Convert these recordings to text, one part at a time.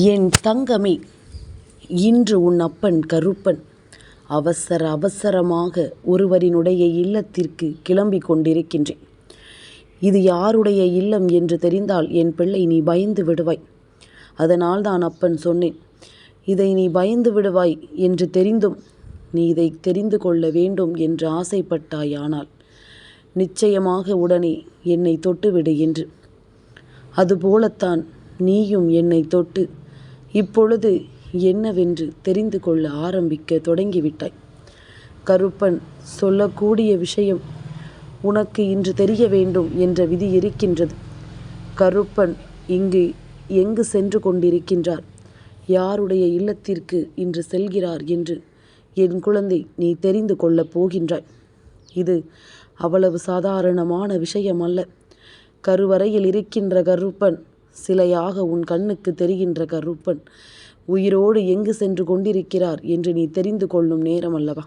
என் தங்கமே இன்று உன் அப்பன் கருப்பன். அவசர அவசரமாக ஒருவரினுடைய இல்லத்திற்கு கிளம்பிக் கொண்டிருக்கின்றேன். இது யாருடைய இல்லம் என்று தெரிந்தால் என் பிள்ளை நீ பயந்து விடுவாய். அதனால் தான் அப்பன் சொன்னேன் இதை நீ பயந்து விடுவாய் என்று தெரிந்தும் நீ இதை தெரிந்து கொள்ள வேண்டும் என்று ஆசைப்பட்டாயானால் நிச்சயமாக உடனே என்னை தொட்டுவிடு என்று. அதுபோலத்தான் நீயும் என்னை தொட்டு இப்பொழுது என்னவென்று தெரிந்து கொள்ள ஆரம்பிக்க தொடங்கிவிட்டாய். கருப்பன் சொல்லக்கூடிய விஷயம் உனக்கு இன்று தெரிய வேண்டும் என்ற விதி இருக்கின்றது. கருப்பன் இங்கு எங்கு சென்று கொண்டிருக்கின்றார்? யாருடைய இல்லத்திற்கு இன்று செல்கிறார் என்று என் குழந்தை நீ தெரிந்து கொள்ளப் போகின்றாய். இது அவ்வளவு சாதாரணமான விஷயம் அல்ல கருவறையில் இருக்கின்ற கருப்பன் சிலையாக உன் கண்ணுக்கு தெரிகின்ற கருப்பன் உயிரோடு எங்கு சென்று கொண்டிருக்கிறார் என்று நீ தெரிந்து கொள்ளும் நேரம் அல்லவா?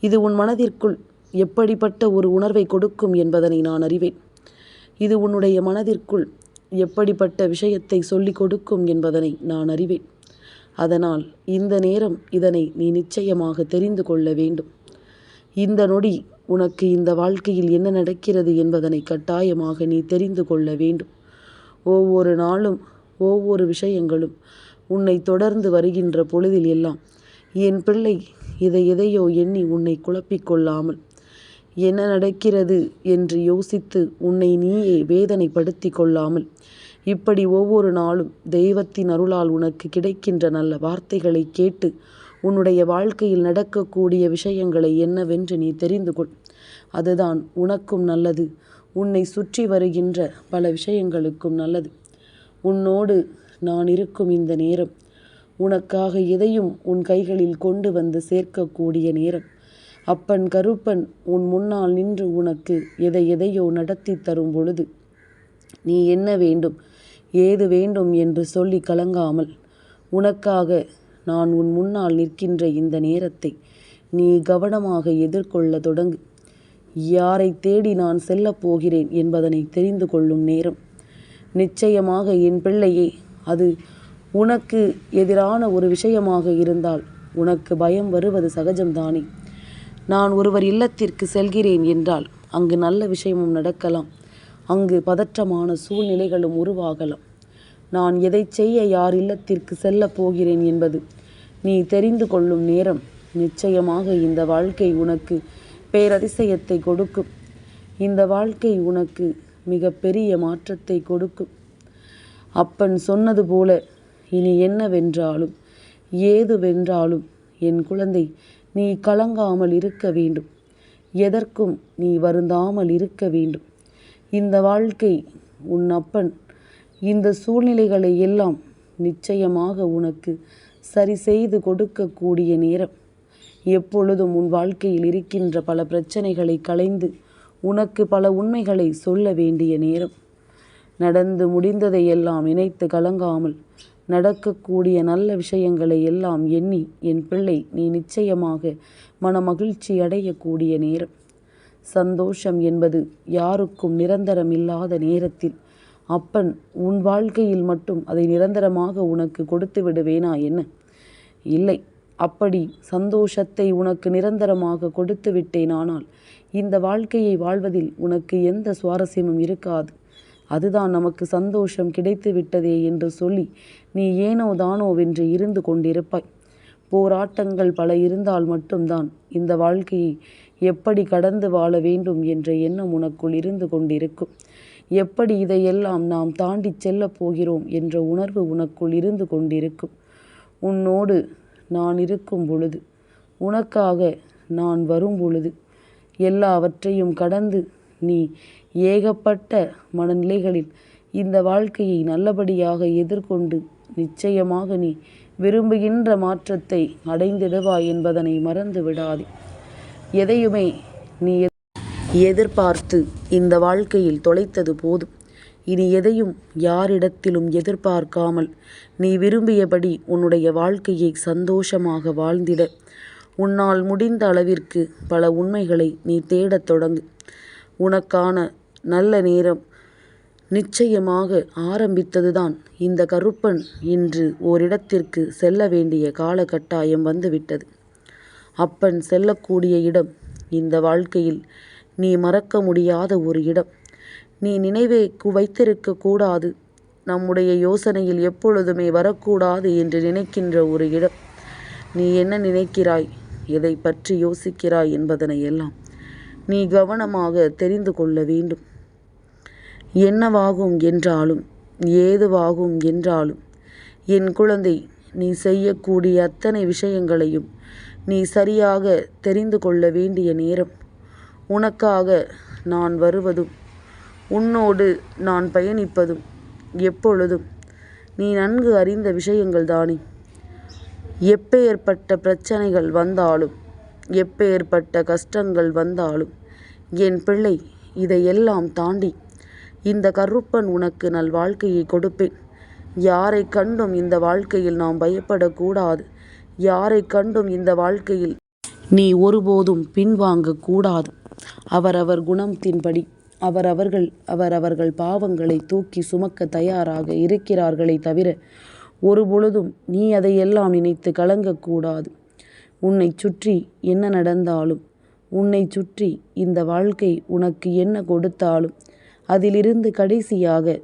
இது உன் மனதிற்குள் எப்படிப்பட்ட ஒரு உணர்வை கொடுக்கும் என்பதனை நான் அறிவேன். இது உன்னுடைய மனதிற்குள் எப்படிப்பட்ட விஷயத்தை சொல்லிக் கொடுக்கும் என்பதனை நான் அறிவேன். அதனால் இந்த நேரம் இதனை நீ நிச்சயமாக தெரிந்து கொள்ள வேண்டும். இந்த நொடி உனக்கு இந்த வாழ்க்கையில் என்ன நடக்கிறது என்பதனை கட்டாயமாக நீ தெரிந்து கொள்ள வேண்டும். ஒவ்வொரு நாளும் ஒவ்வொரு விஷயங்களும் உன்னை தொடர்ந்து வருகின்ற பொழுதில் எல்லாம் என் பிள்ளை இதை எதையோ எண்ணி உன்னை குழப்பிக் கொள்ளாமல் என்ன நடக்கிறது என்று யோசித்து உன்னை நீயே வேதனைப்படுத்தி கொள்ளாமல் இப்படி ஒவ்வொரு நாளும் தெய்வத்தின் அருளால் உனக்கு கிடைக்கின்ற நல்ல வார்த்தைகளை கேட்டு உன்னுடைய வாழ்க்கையில் நடக்கக்கூடிய விஷயங்களை என்னவென்று நீ தெரிந்து கொள். அதுதான் உனக்கும் நல்லது உன்னை சுற்றி வருகின்ற பல விஷயங்களுக்கும் நல்லது. உன்னோடு நான் இருக்கும் இந்த நேரம் உனக்காக எதையும் உன் கைகளில் கொண்டு வந்து சேர்க்கக்கூடிய நேரம். அப்பன் கருப்பன் உன் முன்னால் நின்று உனக்கு எதை எதையோ நடத்தி தரும் பொழுது நீ என்ன வேண்டும் ஏது வேண்டும் என்று சொல்லி கலங்காமல் உனக்காக நான் உன் முன்னால் நிற்கின்ற இந்த நேரத்தை நீ கவனமாக எதிர்கொள்ள தொடங்கு. யாரை தேடி நான் செல்லப் போகிறேன் என்பதனை தெரிந்து கொள்ளும் நேரம். நிச்சயமாக என் பிள்ளையே அது உனக்கு எதிரான ஒரு விஷயமாக இருந்தால் உனக்கு பயம் வருவது சகஜம்தானே. நான் ஒருவர் இல்லத்திற்கு செல்கிறேன் என்றால் அங்கு நல்ல விஷயமும் நடக்கலாம். அங்கு பதற்றமான சூழ்நிலைகளும் உருவாகலாம். நான் எதை செய்ய யார் இல்லத்திற்கு செல்லப் போகிறேன் என்பது நீ தெரிந்து கொள்ளும் நேரம். நிச்சயமாக இந்த வாழ்க்கை உனக்கு பேரதிசயத்தை கொடுக்கும். இந்த வாழ்க்கை உனக்கு மிக பெரிய மாற்றத்தை கொடுக்கும். அப்பன் சொன்னது போல இனி என்னவென்றாலும் ஏதுவென்றாலும் என் குழந்தை நீ கலங்காமல் இருக்க வேண்டும். எதற்கும் நீ வருந்தாமல் இருக்க வேண்டும். இந்த வாழ்க்கை உன் அப்பன். இந்த சூழ்நிலைகளை எல்லாம் நிச்சயமாக உனக்கு சரி செய்து கொடுக்கக்கூடிய நேரம். எப்பொழுதும் உன் வாழ்க்கையில் இருக்கின்ற பல பிரச்சனைகளை களைந்து உனக்கு பல உண்மைகளை சொல்ல வேண்டிய நேரம். நடந்து முடிந்ததை எல்லாம் நினைத்து கலங்காமல் நடக்கக்கூடிய நல்ல விஷயங்களை எல்லாம் எண்ணி என் பிள்ளை நீ நிச்சயமாக மனமகிழ்ச்சி அடையக்கூடிய நேரம். சந்தோஷம் என்பது யாருக்கும் நிரந்தரம் இல்லாத நேரத்தில் அப்பன் உன் வாழ்க்கையில் மட்டும் அதை நிரந்தரமாக உனக்கு கொடுத்து விடுவேனா என்ன? இல்லை. அப்படி சந்தோஷத்தை உனக்கு நிரந்தரமாக கொடுத்து விட்டேனானால் இந்த வாழ்க்கையை வாழ்வதில் உனக்கு எந்த சுவாரஸ்யமும் இருக்காது. அதுதான் நமக்கு சந்தோஷம் கிடைத்து விட்டதே என்று சொல்லி நீ ஏனோ தானோவென்று இருந்து கொண்டிருப்பாய். போராட்டங்கள் பல இருந்தால் மட்டும்தான் இந்த வாழ்க்கையை எப்படி கடந்து வாழ வேண்டும் என்ற எண்ணம் உனக்குள் இருந்து கொண்டிருக்கும். எப்படி இதையெல்லாம் நாம் தாண்டி செல்லப் போகிறோம் என்ற உணர்வு உனக்குள் இருந்து கொண்டிருக்கும். உன்னோடு நான் இருக்கும் பொழுது. உனக்காக நான் வரும் பொழுது. எல்லாவற்றையும் கடந்து நீ ஏகப்பட்ட மனநிலைகளில் இந்த வாழ்க்கையை நல்லபடியாக எதிர்கொண்டு நிச்சயமாக நீ விரும்புகின்ற மாற்றத்தை அடைந்திடுவாய் என்பதனை மறந்து விடாதே. எதையுமே நீ எதிர்பார்த்து இந்த வாழ்க்கையில் தொலைத்தது போதும். இனி எதையும் யாரிடத்திலும் எதிர்பார்க்காமல் நீ விரும்பியபடி உன்னுடைய வாழ்க்கையை சந்தோஷமாக வாழ்ந்திட உன்னால் முடிந்த அளவிற்கு பல உண்மைகளை நீ தேடத் தொடங்கு உனக்கான நல்ல நேரம் நிச்சயமாக ஆரம்பித்ததுதான் இந்த கருப்பன் இன்று ஓரிடத்திற்கு செல்ல வேண்டிய காலகட்டாயம் வந்துவிட்டது. அப்பன் செல்லக்கூடிய இடம் இந்த வாழ்க்கையில் நீ மறக்க முடியாத ஒரு இடம். நீ நினைவே வைத்திருக்கக் கூடாது நம்முடைய யோசனையில் எப்பொழுதுமே வரக்கூடாது என்று நினைக்கின்ற ஒரு இடம். நீ என்ன நினைக்கிறாய் எதை பற்றி யோசிக்கிறாய் என்பதனை எல்லாம் நீ கவனமாக தெரிந்து கொள்ள வேண்டும். என்னவாகும் என்றாலும் ஏதுவாகும் என்றாலும் என் குழந்தை நீ செய்யக்கூடிய அத்தனை விஷயங்களையும் நீ சரியாக தெரிந்து கொள்ள வேண்டிய நேரம். உனக்காக நான் வருவதும் உன்னோடு நான் பயணிப்பதும் எப்பொழுதும் நீ நன்கு அறிந்த விஷயங்கள் தானே. எப்பேற்பட்ட பிரச்சனைகள் வந்தாலும் எப்பேற்பட்ட கஷ்டங்கள் வந்தாலும் என் பிள்ளை இதையெல்லாம் தாண்டி இந்த கருப்பன் உனக்கு நல்வாழ்க்கையை கொடுப்பேன். யாரை கண்டும் இந்த வாழ்க்கையில் நாம் பயப்படக்கூடாது. யாரைக் கண்டும் இந்த வாழ்க்கையில் நீ ஒருபோதும் பின்வாங்கக்கூடாது அவரவர் குணத்தின்படி அவரவர்கள் அவரவர்கள் பாவங்களை தூக்கி சுமக்க தயாராக இருக்கிறார்களே தவிர ஒருபொழுதும் நீ அதையெல்லாம் நினைத்து கலங்கக்கூடாது உன்னை சுற்றி என்ன நடந்தாலும் உன்னைச் சுற்றி இந்த வாழ்க்கை உனக்கு என்ன கொடுத்தாலும் அதிலிருந்து கடைசியாக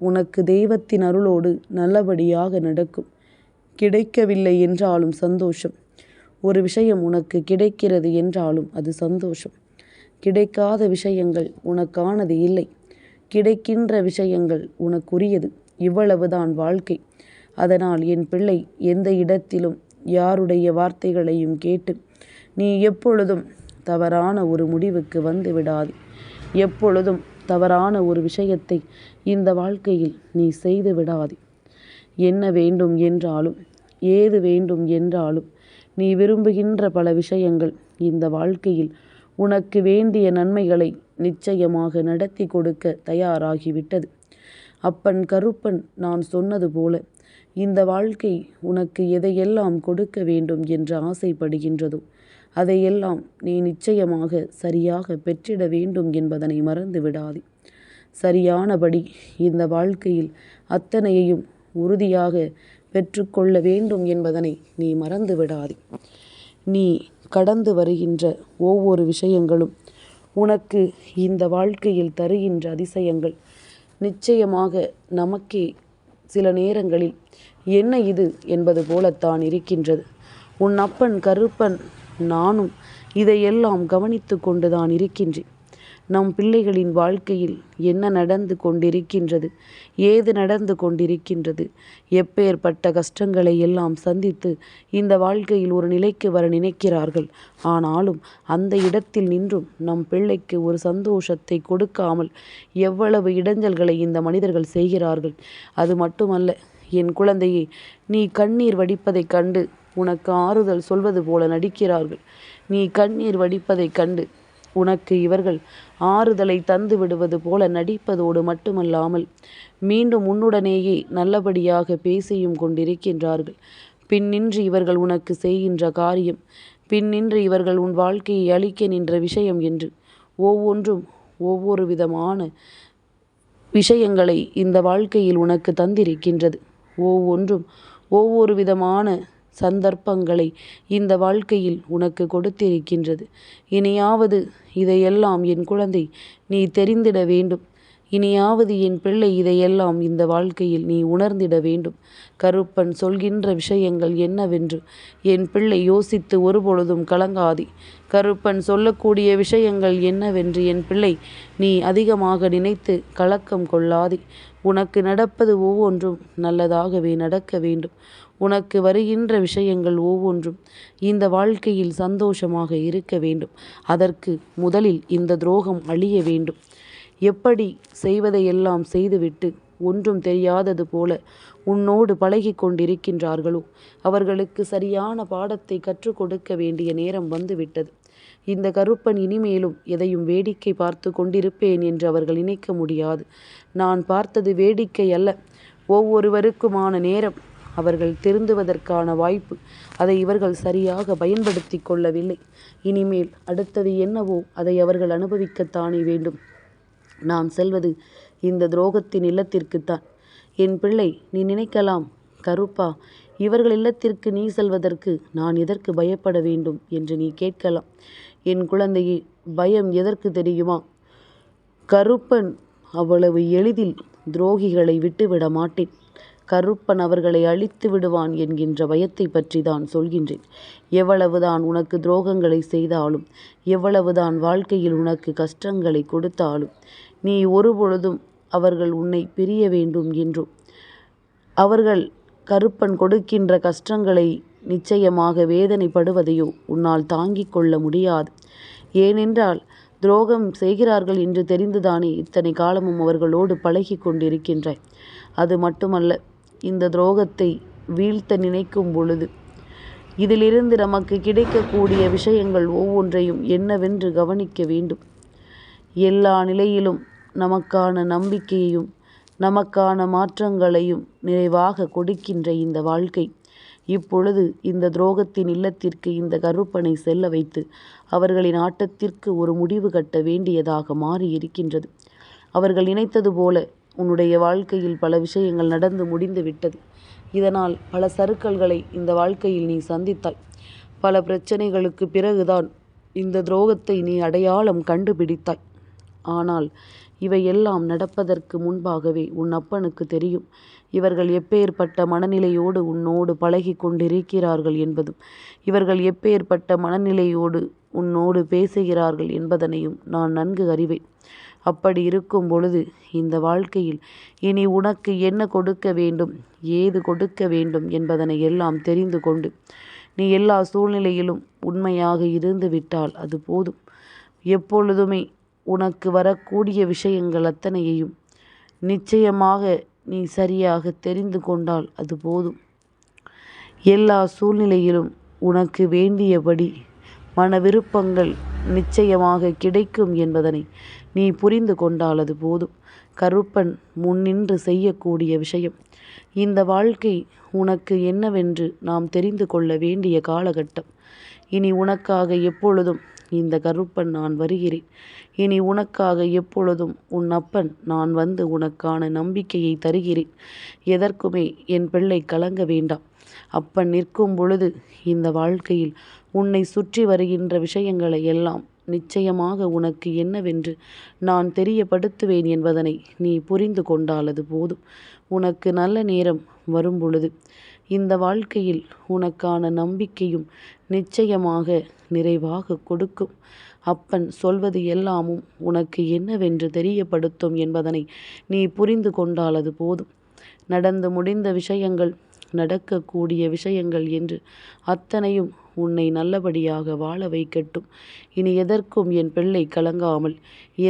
உனக்கு தெய்வத்தின் அருளோடு நல்லபடியாக நடக்கும். கிடைக்கவில்லை என்றாலும் சந்தோஷம். ஒரு விஷயம் உனக்கு கிடைக்கிறது என்றாலும் அது சந்தோஷம். கிடைக்காத விஷயங்கள் உனக்கானது இல்லை. கிடைக்கின்ற விஷயங்கள் உனக்குரியது. இவ்வளவுதான் வாழ்க்கை. அதனால் என் பிள்ளை எந்த இடத்திலும் யாருடைய வார்த்தைகளையும் கேட்டு நீ எப்பொழுதும் தவறான ஒரு முடிவுக்கு வந்து விடாது எப்பொழுதும் தவறான ஒரு விஷயத்தை இந்த வாழ்க்கையில் நீ செய்து விடாது என்ன வேண்டும் என்றாலும் ஏது வேண்டும் என்றாலும் நீ விரும்புகின்ற பல விஷயங்கள் இந்த வாழ்க்கையில் உனக்கு வேண்டிய நன்மைகளை நிச்சயமாக நடத்தி கொடுக்க தயாராகிவிட்டது. அப்பன் கருப்பன் நான் சொன்னது போல இந்த வாழ்க்கை உனக்கு எதையெல்லாம் கொடுக்க வேண்டும் என்று ஆசைப்படுகின்றதோ அதையெல்லாம் நீ நிச்சயமாக சரியாக பெற்றிட வேண்டும் என்பதனை மறந்து விடாதே. சரியானபடி இந்த வாழ்க்கையில் அத்தனையையும் உறுதியாக பெற்றுக்கொள்ள வேண்டும் என்பதனை நீ மறந்து விடாதே. நீ கடந்து வருகின்ற ஒவ்வொரு விஷயங்களும் உனக்கு இந்த வாழ்க்கையில் தருகின்ற அதிசயங்கள் நிச்சயமாக நமக்கே சில நேரங்களில் என்ன இது என்பது போலத்தான் இருக்கின்றது. உன் அப்பன் கருப்பன் நானும் இதையெல்லாம் கவனித்து கொண்டுதான் இருக்கின்றேன். நம் பிள்ளைகளின் வாழ்க்கையில் என்ன நடந்து கொண்டிருக்கின்றது ஏது நடந்து கொண்டிருக்கின்றது எப்பேற்பட்ட கஷ்டங்களை எல்லாம் சந்தித்து இந்த வாழ்க்கையில் ஒரு நிலைக்கு வர நினைக்கிறார்கள். ஆனாலும் அந்த இடத்தில் நின்றும் நம் பிள்ளைக்கு ஒரு சந்தோஷத்தை கொடுக்காமல் எவ்வளவு இடைஞ்சல்களை இந்த மனிதர்கள் செய்கிறார்கள். அது மட்டுமல்ல என் குழந்தையே நீ கண்ணீர் வடிப்பதைக் கண்டு உனக்கு ஆறுதல் சொல்வது போல நடிக்கிறார்கள். நீ கண்ணீர் வடிப்பதைக் கண்டு உனக்கு இவர்கள் ஆறுதலை தந்து விடுவது போல நடிப்பதோடு மட்டுமல்லாமல் மீண்டும் உன்னுடனேயே நல்லபடியாக பேசியும் கொண்டிருக்கின்றார்கள். பின்னின்று இவர்கள் உனக்கு செய்கின்ற காரியம் பின்னின்று இவர்கள் உன் வாழ்க்கையை அழிக்க நின்ற விஷயம் என்று ஒவ்வொன்றும் ஒவ்வொரு விதமான விஷயங்களை இந்த வாழ்க்கையில் உனக்கு தந்திருக்கின்றது. ஒவ்வொன்றும் ஒவ்வொரு விதமான சந்தர்ப்பங்களை இந்த வாழ்க்கையில் உனக்கு கொடுத்திருக்கின்றது. இனியாவது இதையெல்லாம் என் குழந்தை நீ தெரிந்திட வேண்டும். இனியாவது என் பிள்ளை இதையெல்லாம் இந்த வாழ்க்கையில் நீ உணர்ந்திட வேண்டும். கருப்பன் சொல்கின்ற விஷயங்கள் என்னவென்று என் பிள்ளை யோசித்து ஒருபொழுதும் கலங்காதே. கருப்பன் சொல்லக்கூடிய விஷயங்கள் என்னவென்று என் பிள்ளை நீ அதிகமாக நினைத்து கலக்கம் கொள்ளாதே. உனக்கு நடப்பது ஒவ்வொன்றும் நல்லதாகவே நடக்க வேண்டும். உனக்கு வருகின்ற விஷயங்கள் ஒவ்வொன்றும் இந்த வாழ்க்கையில் சந்தோஷமாக இருக்க வேண்டும். அதற்கு முதலில் இந்த துரோகம் அழிய வேண்டும். எப்படி செய்வதையெல்லாம் செய்துவிட்டு ஒன்றும் தெரியாதது போல உன்னோடு பழகி கொண்டிருக்கின்றார்களோ அவர்களுக்கு சரியான பாடத்தை கற்றுக் கொடுக்க வேண்டிய நேரம் வந்துவிட்டது. இந்த கருப்பன் இனிமேலும் எதையும் வேடிக்கை பார்த்து கொண்டிருப்பேன் என்று அவர்கள் நினைக்க முடியாது. நான் பார்த்தது வேடிக்கை அல்ல. ஒவ்வொருவருக்குமான நேரம் அவர்கள் திருந்துவதற்கான வாய்ப்பு. அதை இவர்கள் சரியாக பயன்படுத்திக் கொள்ளவில்லை. இனிமேல் அடுத்தது என்னவோ அதை அவர்கள் அனுபவிக்கத்தானே வேண்டும். நாம் செல்வது இந்த துரோகத்தின் இல்லத்திற்குத்தான் என் பிள்ளை நீ நினைக்கலாம் கருப்பா இவர்கள் இல்லத்திற்கு நீ செல்வதற்கு நான் எதற்கு பயப்பட வேண்டும் என்று நீ கேட்கலாம் என் குழந்தையே பயம் எதற்கு தெரியுமா கருப்பன் அவ்வளவு எளிதில் துரோகிகளை விட்டுவிட மாட்டேன் கருப்பன் அவர்களை அழித்து விடுவான் என்கின்ற பயத்தை பற்றி தான் சொல்கின்றேன். எவ்வளவுதான் உனக்கு துரோகங்களை செய்தாலும் எவ்வளவுதான் வாழ்க்கையில் உனக்கு கஷ்டங்களை கொடுத்தாலும் நீ ஒருபொழுதும் அவர்கள் உன்னை பிரிய வேண்டும் என்றும் அவர்கள் கருப்பன் கொடுக்கின்ற கஷ்டங்களை நிச்சயமாக வேதனைப்படுவதையோ உன்னால் தாங்கிக் கொள்ள முடியாது. ஏனென்றால் துரோகம் செய்கிறார்கள் என்று தெரிந்துதானே இத்தனை காலமும் அவர்களோடு பழகி கொண்டிருக்கின்றாய். அது மட்டுமல்ல இந்த துரோகத்தை வீழ்த்த நினைக்கும் பொழுது இதிலிருந்து நமக்கு கிடைக்கக்கூடிய விஷயங்கள் ஒவ்வொன்றையும் என்னவென்று கவனிக்க வேண்டும். எல்லா நிலையிலும் நமக்கான நம்பிக்கையையும் நமக்கான மாற்றங்களையும் நிறைவாக கொடுக்கின்ற இந்த வாழ்க்கை. இப்பொழுது இந்த துரோகத்தின் இல்லத்திற்கு இந்த கருப்பனை செல்ல வைத்து அவர்களின் ஆட்டத்திற்கு ஒரு முடிவு கட்ட வேண்டியதாக மாறி இருக்கின்றது அவர்கள் நினைத்தது போல உன்னுடைய வாழ்க்கையில் பல விஷயங்கள் நடந்து முடிந்து விட்டது. இதனால் பல சறுக்கல்களை இந்த வாழ்க்கையில் நீ சந்தித்தாய். பல பிரச்சனைகளுக்கு பிறகுதான் இந்த துரோகத்தை நீ அடையாளம் கண்டுபிடித்தாய். ஆனால் இவையெல்லாம் நடப்பதற்கு முன்பாகவே உன் அப்பனுக்கு தெரியும். இவர்கள் எப்பேற்பட்ட மனநிலையோடு உன்னோடு பழகி கொண்டிருக்கிறார்கள் என்பதும் இவர்கள் எப்பேற்பட்ட மனநிலையோடு உன்னோடு பேசுகிறார்கள் என்பதனையும் நான் நன்கு அறிவேன். அப்படி இருக்கும் பொழுது இந்த வாழ்க்கையில் இனி உனக்கு என்ன கொடுக்க வேண்டும்? ஏது கொடுக்க வேண்டும் என்பதனை எல்லாம் தெரிந்து கொண்டு நீ எல்லா சூழ்நிலையிலும் உண்மையாக இருந்து விட்டால் அது போதும். எப்பொழுதுமே உனக்கு வரக்கூடிய விஷயங்கள் அத்தனையையும் நிச்சயமாக நீ சரியாக தெரிந்து கொண்டால் அது போதும். எல்லா சூழ்நிலையிலும் உனக்கு வேண்டியபடி மன விருப்பங்கள் நிச்சயமாக கிடைக்கும் என்பதனை நீ புரிந்து கொண்டால் அது போதும். கருப்பன் முன்னின்று செய்யக்கூடிய விஷயம். இந்த வாழ்க்கை உனக்கு என்னவென்று நாம் தெரிந்து கொள்ள வேண்டிய காலகட்டம். இனி உனக்காக எப்பொழுதும் இந்த கருப்பன் நான் வருகிறேன். இனி உனக்காக எப்பொழுதும் உன் அப்பன் நான் வந்து உனக்கான நம்பிக்கையை தருகிறேன். எதற்குமே என் பிள்ளை கலங்க வேண்டாம். அப்பன் நிற்கும் பொழுது இந்த வாழ்க்கையில் உன்னை சுற்றி வருகின்ற விஷயங்களை எல்லாம் நிச்சயமாக உனக்கு என்னவென்று நான் தெரியப்படுத்துவேன் என்பதனை நீ புரிந்து கொண்டாலது போதும். உனக்கு நல்ல நேரம் வரும் பொழுது இந்த வாழ்க்கையில் உனக்கான நம்பிக்கையும் நிச்சயமாக நிறைவாக கொடுக்கும். அப்பன் சொல்வது எல்லாமும் உனக்கு என்னவென்று தெரியப்படுத்தும் என்பதனை நீ புரிந்து கொண்டாலது போதும். நடந்து முடிந்த விஷயங்கள் நடக்கக்கூடிய விஷயங்கள் என்று அத்தனையும் உன்னை நல்லபடியாக வாழ வைக்கட்டும். இனி எதற்கும் என் பிள்ளை கலங்காமல்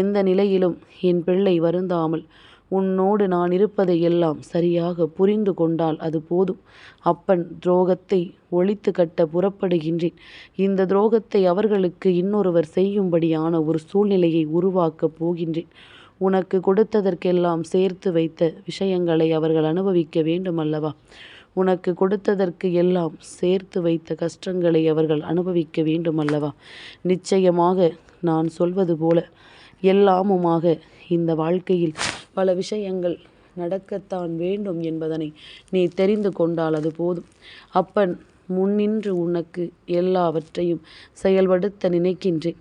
எந்த நிலையிலும் என் பிள்ளை வருந்தாமல் உன்னோடு நான் இருப்பதை எல்லாம் சரியாக புரிந்து கொண்டால் அது போதும். அப்பன் துரோகத்தை ஒழித்து கட்ட புறப்படுகின்றேன். இந்த துரோகத்தை அவர்களுக்கு இன்னொருவர் செய்யும்படியான ஒரு சூழ்நிலையை உருவாக்கப் போகின்றேன். உனக்கு கொடுத்ததற்கெல்லாம் சேர்த்து வைத்த விஷயங்களை அவர்கள் அனுபவிக்க வேண்டும் அல்லவா உனக்கு கொடுத்ததற்கு எல்லாம் சேர்த்து வைத்த கஷ்டங்களை அவர்கள் அனுபவிக்க வேண்டும் அல்லவா நிச்சயமாக நான் சொல்வது போல எல்லாமுமாக இந்த வாழ்க்கையில் பல விஷயங்கள் நடக்கத்தான் வேண்டும் என்பதனை நீ தெரிந்து கொண்டால் அது போதும். அப்பன் முன்னின்று உனக்கு எல்லாவற்றையும் செயல்படுத்த நினைக்கின்றேன்.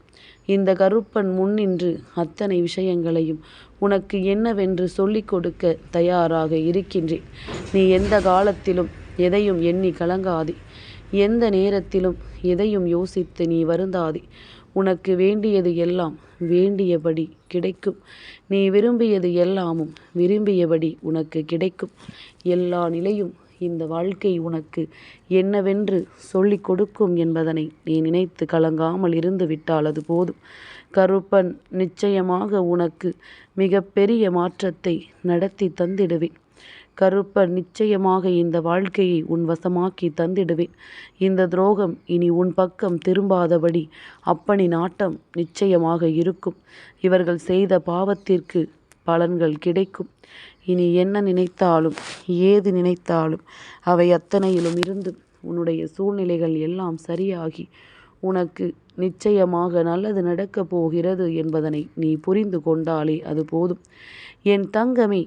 இந்த கருப்பன் முன்னின்று அத்தனை விஷயங்களையும் உனக்கு என்னவென்று சொல்லிக் கொடுக்க தயாராக இருக்கின்றேன். நீ எந்த காலத்திலும் எதையும் எண்ணி கலங்காதே. எந்த நேரத்திலும் எதையும் யோசித்து நீ வருந்தாதே. உனக்கு வேண்டியது எல்லாம் வேண்டியபடி கிடைக்கும். நீ விரும்பியது எல்லாமும் விரும்பியபடி உனக்கு கிடைக்கும். எல்லா நிலையும் இந்த வாழ்க்கை உனக்கு என்னவென்று சொல்லிக் கொடுக்கும் என்பதனை நீ நினைத்து கலங்காமல் இருந்து விட்டால் அது போதும். கருப்பன் நிச்சயமாக உனக்கு மிக பெரிய மாற்றத்தை நடத்தி தந்திடுவேன். கருப்பன் நிச்சயமாக இந்த வாழ்க்கையை உன் வசமாக்கி தந்திடுவேன். இந்த துரோகம் இனி உன் பக்கம் திரும்பாதபடி அப்பனின் ஆட்டம் நிச்சயமாக இருக்கும். இவர்கள் செய்த பாவத்திற்கு பலன்கள் கிடைக்கும். இனி என்ன நினைத்தாலும் ஏது நினைத்தாலும் அவை அத்தனையிலும் இருந்து உன்னுடைய சூழ்நிலைகள் எல்லாம் சரியாகி உனக்கு நிச்சயமாக நல்லது நடக்கப் போகிறது என்பதனை நீ புரிந்து கொண்டாலே அது போதும். என் தங்கமே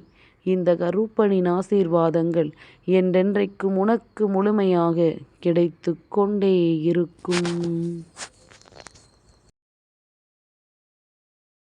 இந்த கருப்பனின் ஆசீர்வாதங்கள் என்றென்றைக்கும் உனக்கு முழுமையாக கிடைத்து கொண்டே இருக்கும்.